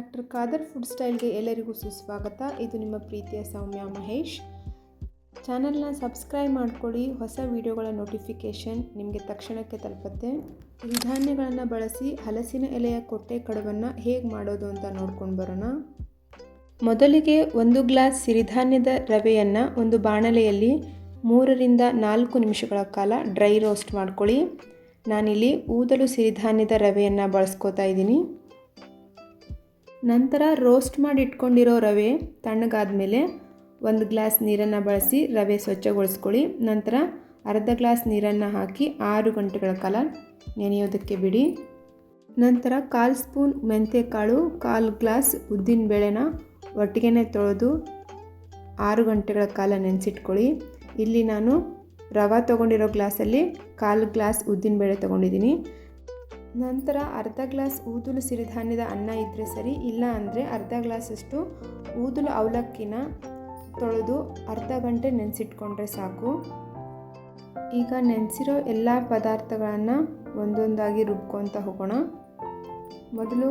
Doctor Khader food ಸ್ಟೈಲ್ಗೆ ಎಲ್ಲರಿಗೂ ಸುಸ್ವಾಗತ. ಇದು ನಿಮ್ಮ ಪ್ರೀತಿಯ ಸೌಮ್ಯ ಮಹೇಶ್. ಚಾನಲ್ನ ಸಬ್ಸ್ಕ್ರೈಬ್ ಮಾಡ್ಕೊಳ್ಳಿ. ಹೊಸ ವಿಡಿಯೋಗಳ ನೋಟಿಫಿಕೇಷನ್ ನಿಮಗೆ ತಕ್ಷಣಕ್ಕೆ ತಲುಪುತ್ತೆ. ಸಿರಿಧಾನ್ಯಗಳನ್ನು ಬಳಸಿ ಹಲಸಿನ ಎಲೆಯ ಕೊಟ್ಟೆ ಕಡುಬನ್ನು ಹೇಗೆ ಮಾಡೋದು ಅಂತ ನೋಡ್ಕೊಂಡು ಬರೋಣ. ಮೊದಲಿಗೆ ಒಂದು ಗ್ಲಾಸ್ ಸಿರಿಧಾನ್ಯದ ರವೆಯನ್ನು ಒಂದು ಬಾಣಲೆಯಲ್ಲಿ ಮೂರರಿಂದ ನಾಲ್ಕು ನಿಮಿಷಗಳ ಕಾಲ ಡ್ರೈ ರೋಸ್ಟ್ ಮಾಡ್ಕೊಳ್ಳಿ. ನಾನಿಲ್ಲಿ ಊದಲು ಸಿರಿಧಾನ್ಯದ ರವೆಯನ್ನು ಬಳಸ್ಕೋತಾ ಇದ್ದೀನಿ. ನಂತರ ರೋಸ್ಟ್ ಮಾಡಿ ಇಟ್ಕೊಂಡಿರೋ ರವೆ ತಣ್ಣಗಾದ ಮೇಲೆ ಒಂದು ಗ್ಲಾಸ್ ನೀರನ್ನು ಬಳಸಿ ರವೆ ಸ್ವಚ್ಛಗೊಳಿಸ್ಕೊಳ್ಳಿ. ನಂತರ ಅರ್ಧ ಗ್ಲಾಸ್ ನೀರನ್ನು ಹಾಕಿ ಆರು ಗಂಟೆಗಳ ಕಾಲ ನೆನೆಯೋದಕ್ಕೆ ಬಿಡಿ. ನಂತರ ಕಾಲು ಸ್ಪೂನ್ ಮೆಂತ್ಯಕಾಳು ಕಾಲು ಗ್ಲಾಸ್ ಉದ್ದಿನ ಬೇಳೆನ ಒಟ್ಟಿಗೆ ತೊಳೆದು ಆರು ಗಂಟೆಗಳ ಕಾಲ ನೆನೆಸಿಟ್ಕೊಳ್ಳಿ. ಇಲ್ಲಿ ನಾನು ರವೆ ತೊಗೊಂಡಿರೋ ಗ್ಲಾಸಲ್ಲಿ ಕಾಲು ಗ್ಲಾಸ್ ಉದ್ದಿನಬೇಳೆ ತೊಗೊಂಡಿದ್ದೀನಿ. ನಂತರ ಅರ್ಧ ಗ್ಲಾಸ್ ಊದಲು ಸಿರಿಧಾನ್ಯದ ಅನ್ನ ಇದ್ದರೆ ಸರಿ, ಇಲ್ಲ ಅಂದರೆ ಅರ್ಧ ಗ್ಲಾಸಷ್ಟು ಊದಲು ಅವಲಕ್ಕಿನ ತೊಳೆದು ಅರ್ಧ ಗಂಟೆ ನೆನೆಸಿಟ್ಕೊಂಡ್ರೆ ಸಾಕು. ಈಗ ನೆನೆಸಿರೋ ಎಲ್ಲ ಪದಾರ್ಥಗಳನ್ನು ಒಂದೊಂದಾಗಿ ರುಬ್ಕೊತ ಹೋಗೋಣ. ಮೊದಲು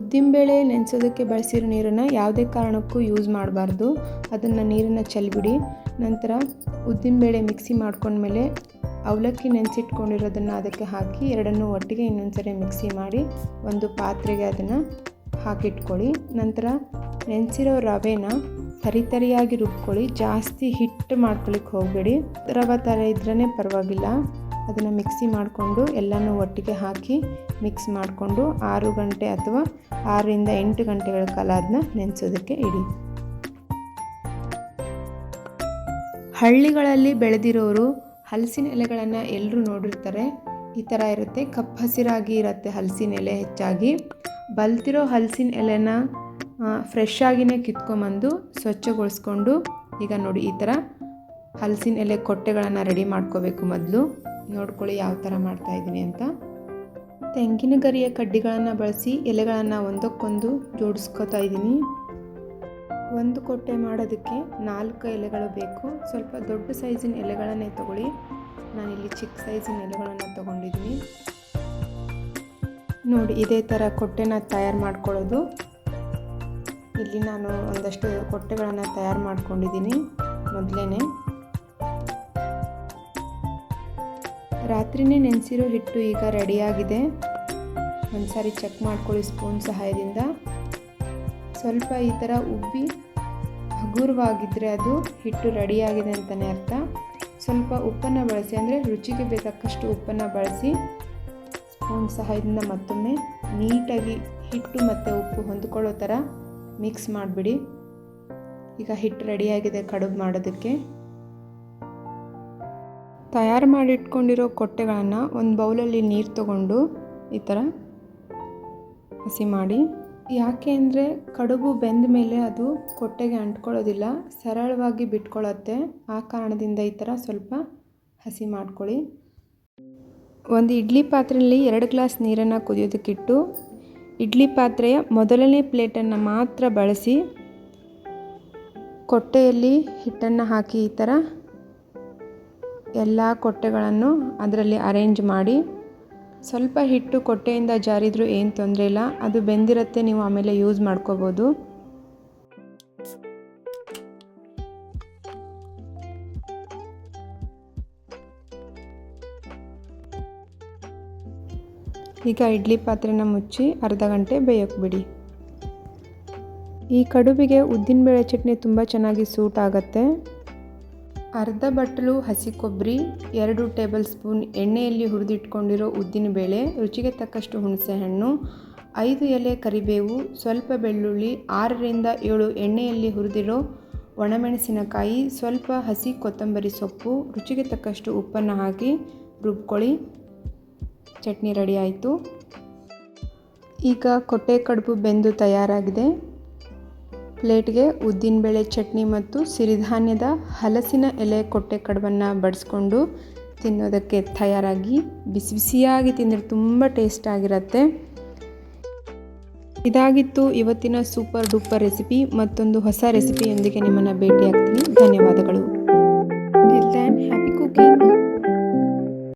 ಉದ್ದಿನಬೇಳೆ ನೆನೆಸೋದಕ್ಕೆ ಬಳಸಿರೋ ನೀರನ್ನು ಯಾವುದೇ ಕಾರಣಕ್ಕೂ ಯೂಸ್ ಮಾಡಬಾರ್ದು. ಅದನ್ನು ನೀರನ್ನು ಚೆಲ್ಬಿಡಿ. ನಂತರ ಉದ್ದಿನಬೇಳೆ ಮಿಕ್ಸಿ ಮಾಡ್ಕೊಂಡ್ಮೇಲೆ ಅವಲಕ್ಕಿ ನೆನೆಸಿಟ್ಕೊಂಡಿರೋದನ್ನು ಅದಕ್ಕೆ ಹಾಕಿ ಎರಡನ್ನೂ ಒಟ್ಟಿಗೆ ಇನ್ನೊಂದು ಸರಿ ಮಿಕ್ಸಿ ಮಾಡಿ ಒಂದು ಪಾತ್ರೆಗೆ ಅದನ್ನು ಹಾಕಿಟ್ಕೊಳ್ಳಿ. ನಂತರ ನೆನೆಸಿರೋ ರವೆನ ತರಿ ತರಿಯಾಗಿ ರುಬ್ಕೊಳ್ಳಿ. ಜಾಸ್ತಿ ಹಿಟ್ಟು ಮಾಡ್ಕೊಳ್ಳಿಕ್ಕೆ ಹೋಗಬೇಡಿ. ರವೆ ಥರ ಇದ್ರೇ ಪರವಾಗಿಲ್ಲ. ಅದನ್ನು ಮಿಕ್ಸಿ ಮಾಡಿಕೊಂಡು ಎಲ್ಲನೂ ಒಟ್ಟಿಗೆ ಹಾಕಿ ಮಿಕ್ಸ್ ಮಾಡಿಕೊಂಡು ಆರು ಗಂಟೆ ಅಥವಾ ಆರರಿಂದ ಎಂಟು ಗಂಟೆಗಳ ಕಾಲ ಅದನ್ನ ನೆನೆಸೋದಕ್ಕೆ ಇಡಿ. ಹಳ್ಳಿಗಳಲ್ಲಿ ಬೆಳೆದಿರೋರು ಹಲಸಿನ ಎಲೆಗಳನ್ನು ಎಲ್ಲರೂ ನೋಡಿರ್ತಾರೆ. ಈ ಥರ ಇರುತ್ತೆ. ಕಪ್ಪು ಹಸಿರಾಗಿ ಇರುತ್ತೆ ಹಲಸಿನ ಎಲೆ ಹೆಚ್ಚಾಗಿ. ಬಲ್ತಿರೋ ಹಲಸಿನ ಎಲೆನ ಫ್ರೆಶ್ ಆಗಿನೇ ಕಿತ್ಕೊಂಬಂದು ಸ್ವಚ್ಛಗೊಳಿಸ್ಕೊಂಡು ಈಗ ನೋಡಿ ಈ ಥರ ಹಲಸಿನ ಎಲೆ ಕೊಟ್ಟೆಗಳನ್ನು ರೆಡಿ ಮಾಡ್ಕೋಬೇಕು ಮೊದಲು. ನೋಡ್ಕೊಳ್ಳಿ ಯಾವ ಥರ ಮಾಡ್ತಾಯಿದ್ದೀನಿ ಅಂತ. ತೆಂಗಿನ ಗರಿಯ ಕಡ್ಡಿಗಳನ್ನು ಬಳಸಿ ಎಲೆಗಳನ್ನು ಒಂದಕ್ಕೊಂದು ಜೋಡಿಸ್ಕೋತಾ ಇದ್ದೀನಿ. ಒಂದು ಕೊಟ್ಟೆ ಮಾಡೋದಕ್ಕೆ ನಾಲ್ಕು ಎಲೆಗಳು ಬೇಕು. ಸ್ವಲ್ಪ ದೊಡ್ಡ ಸೈಜಿನ ಎಲೆಗಳನ್ನೇ ತಗೊಳ್ಳಿ. ನಾನಿಲ್ಲಿ ಚಿಕ್ಕ ಸೈಜಿನ ಎಲೆಗಳನ್ನು ತೊಗೊಂಡಿದ್ದೀನಿ. ನೋಡಿ, ಇದೇ ಥರ ಕೊಟ್ಟೆನ ತಯಾರು ಮಾಡ್ಕೊಳ್ಳೋದು. ಇಲ್ಲಿ ನಾನು ಒಂದಷ್ಟು ಕೊಟ್ಟೆಗಳನ್ನು ತಯಾರು ಮಾಡ್ಕೊಂಡಿದ್ದೀನಿ ಮೊದಲೇ ರಾತ್ರಿನೇ ನೆನೆಸಿರೋ ಹಿಟ್ಟು ಈಗ ರೆಡಿಯಾಗಿದೆ. ಒಂದು ಸಾರಿ ಚೆಕ್ ಮಾಡ್ಕೊಳ್ಳಿ ಸ್ಪೂನ್ ಸಹಾಯದಿಂದ. ಸ್ವಲ್ಪ ಈ ಥರ ಉಬ್ಬಿ ಹಗುರವಾಗಿದ್ದರೆ ಅದು ಹಿಟ್ಟು ರೆಡಿಯಾಗಿದೆ ಅಂತಲೇ ಅರ್ಥ. ಸ್ವಲ್ಪ ಉಪ್ಪನ್ನು ಬಳಸಿ, ಅಂದರೆ ರುಚಿಗೆ ಬೇಕಾದಷ್ಟು ಉಪ್ಪನ್ನು ಬಳಸಿ, ಸ್ಪೂನ್ ಸಹಾಯದಿಂದ ಮತ್ತೊಮ್ಮೆ ನೀಟಾಗಿ ಹಿಟ್ಟು ಮತ್ತು ಉಪ್ಪು ಹೊಂದ್ಕೊಳ್ಳೋ ಥರ ಮಿಕ್ಸ್ ಮಾಡಿಬಿಡಿ. ಈಗ ಹಿಟ್ಟು ರೆಡಿಯಾಗಿದೆ ಕಡುಬು ಮಾಡೋದಕ್ಕೆ. ತಯಾರು ಮಾಡಿಟ್ಕೊಂಡಿರೋ ಕೊಟ್ಟೆಗಳನ್ನು ಒಂದು ಬೌಲಲ್ಲಿ ನೀರು ತಗೊಂಡು ಈ ಥರ ಹಸಿ ಮಾಡಿ. ಯಾಕೆ ಅಂದರೆ ಕಡುಬು ಬೆಂದ ಮೇಲೆ ಅದು ಕೊಟ್ಟೆಗೆ ಅಂಟ್ಕೊಳ್ಳೋದಿಲ್ಲ, ಸರಳವಾಗಿ ಬಿಟ್ಕೊಳ್ಳುತ್ತೆ. ಆ ಕಾರಣದಿಂದ ಈ ಥರ ಸ್ವಲ್ಪ ಹಸಿ ಮಾಡ್ಕೊಳ್ಳಿ. ಒಂದು ಇಡ್ಲಿ ಪಾತ್ರೆಯಲ್ಲಿ ಎರಡು ಗ್ಲಾಸ್ ನೀರನ್ನು ಕುದಿಯೋದಕ್ಕಿಟ್ಟು, ಇಡ್ಲಿ ಪಾತ್ರೆಯ ಮೊದಲನೇ ಪ್ಲೇಟನ್ನು ಮಾತ್ರ ಬಳಸಿ, ಕೊಟ್ಟೆಯಲ್ಲಿ ಹಿಟ್ಟನ್ನು ಹಾಕಿ ಈ ಥರ ಎಲ್ಲ ಕೊಟ್ಟೆಗಳನ್ನು ಅದರಲ್ಲಿ ಅರೇಂಜ್ ಮಾಡಿ. ಸ್ವಲ್ಪ ಹಿಟ್ಟು ಕೊಟ್ಟೆಯಿಂದ ಜಾರಿದರೂ ಏನು ತೊಂದರೆ ಇಲ್ಲ. ಅದು ಬೆಂದಿರತ್ತೆ, ನೀವು ಆಮೇಲೆ ಯೂಸ್ ಮಾಡ್ಕೋಬೋದು. ಈಗ ಇಡ್ಲಿ ಪಾತ್ರೆನ ಮುಚ್ಚಿ ಅರ್ಧ ಗಂಟೆ ಬೇಯೋಕೆ ಬಿಡಿ. ಈ ಕಡುಬಿಗೆ ಉದ್ದಿನಬೇಳೆ ಚಟ್ನಿ ತುಂಬ ಚೆನ್ನಾಗಿ ಸೂಟ್ ಆಗುತ್ತೆ. ಅರ್ಧ ಬಟ್ಟಲು ಹಸಿ ಕೊಬ್ಬರಿ, ಎರಡು ಟೇಬಲ್ ಸ್ಪೂನ್ ಎಣ್ಣೆಯಲ್ಲಿ ಹುರಿದಿಟ್ಕೊಂಡಿರೋ ಉದ್ದಿನ ಬೇಳೆ, ರುಚಿಗೆ ತಕ್ಕಷ್ಟು ಹುಣಸೆಹಣ್ಣು ಐದು ಎಲೆ ಕರಿಬೇವು, ಸ್ವಲ್ಪ ಬೆಳ್ಳುಳ್ಳಿ, ಆರರಿಂದ ಏಳು ಎಣ್ಣೆಯಲ್ಲಿ ಹುರಿದಿರೋ ಒಣಮೆಣಸಿನಕಾಯಿ, ಸ್ವಲ್ಪ ಹಸಿ ಕೊತ್ತಂಬರಿ ಸೊಪ್ಪು, ರುಚಿಗೆ ತಕ್ಕಷ್ಟು ಉಪ್ಪನ್ನು ಹಾಕಿ ರುಬ್ಕೊಳ್ಳಿ. ಚಟ್ನಿ ರೆಡಿ ಆಯಿತು. ಈಗ ಕೊಟ್ಟೆ ಕಡುಬು ಬೆಂದು ತಯಾರಾಗಿದೆ. ಪ್ಲೇಟ್ಗೆ ಉದ್ದಿನಬೇಳೆ ಚಟ್ನಿ ಮತ್ತು ಸಿರಿಧಾನ್ಯದ ಹಲಸಿನ ಎಲೆ ಕೊಟ್ಟೆ ಕಡುಬನ್ನು ಬಡಿಸ್ಕೊಂಡು ತಿನ್ನೋದಕ್ಕೆ ತಯಾರಾಗಿ ಬಿಸಿ ಬಿಸಿಯಾಗಿ ತಿಂದರೆ ತುಂಬ ಟೇಸ್ಟ್ ಆಗಿರುತ್ತೆ. ಇದಾಗಿತ್ತು ಇವತ್ತಿನ ಸೂಪರ್ ಡೂಪರ್ ರೆಸಿಪಿ. ಮತ್ತೊಂದು ಹೊಸ ರೆಸಿಪಿಯೊಂದಿಗೆ ನಿಮ್ಮನ್ನು ಭೇಟಿಯಾಗ್ತೀನಿ. ಧನ್ಯವಾದಗಳು. Happy cooking